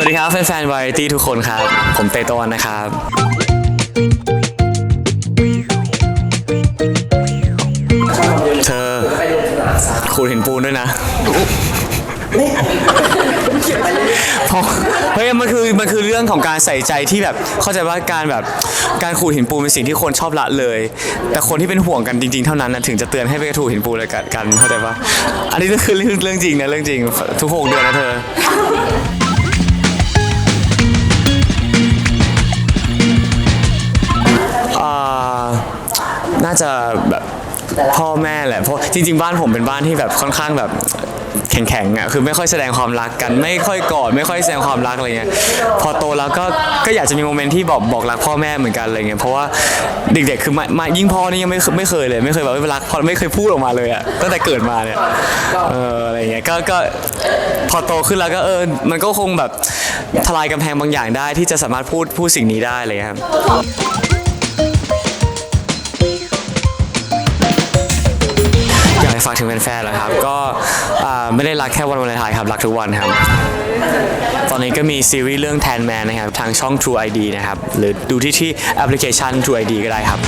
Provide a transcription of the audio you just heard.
วัสดีครับแฟนๆวาไรตี้ทุกคนครับ ผมเตโตวันนะครับ เธอขูดหินปูนด้วยนะเพราะเฮ้ยมันคือมันคือเรื่องของการใส่ใจที่แบบเข้าใจว่าการแบบการขูดหินปูนเป็นสิ่งที่คนชอบละเลย แต่คนที่เป็นห่วงกันจริงๆเท่านั้นนะถึงจะเตือนให้ไปขูดหินปูนเลยกันเข้าใจปะอันนี้ก็คือเรื่องเรื่องจริงนะเรื่องจริงทุกหกเดือนนะเธอ น่าจะแบบพ่อแม่แหละเพราะจริง ๆ บ้านผมเป็นบ้านที่แบบค่อนข้างแบบแข็งๆอะคือไม่ค่อยแสดงความรักกันไม่ค่อยกอดไม่ค่อยแสดงความรักอะไรเงี้ยพอโตแล้วก็ก็อยากจะมีโมเมนต์ที่บอกบอกรักพ่อแม่เหมือนกันอะไรเงี้ยเพราะว่าเด็กๆคือมามายิ่งพ่อนี่ยังไม่ไม่เคยเลยไม่เคยแบบไม่รักพอไม่เคยพูดออกมาเลยอะตั้งแต่เกิดมาเนี่ยเอออะไรเงี้ยก็ก็พอโตขึ้นแล้วก็เออมันก็คงแบบทลายกำแพงบางอย่างได้ที่จะสามารถพูดพูดสิ่งนี้ได้อะไรเลยครับ ฝากถึงแฟนๆแล้วครับ ก็อ่าไม่ได้รักแค่วันวาเลนไทน์ครับ รักทุกวันครับ ตอนนี้ก็มีซีรีส์เรื่องแทนแมนนะครับ ทางช่อง True ID นะครับ หรือดูที่ที่แอปพลิเคชัน True ID ก็ได้ครับ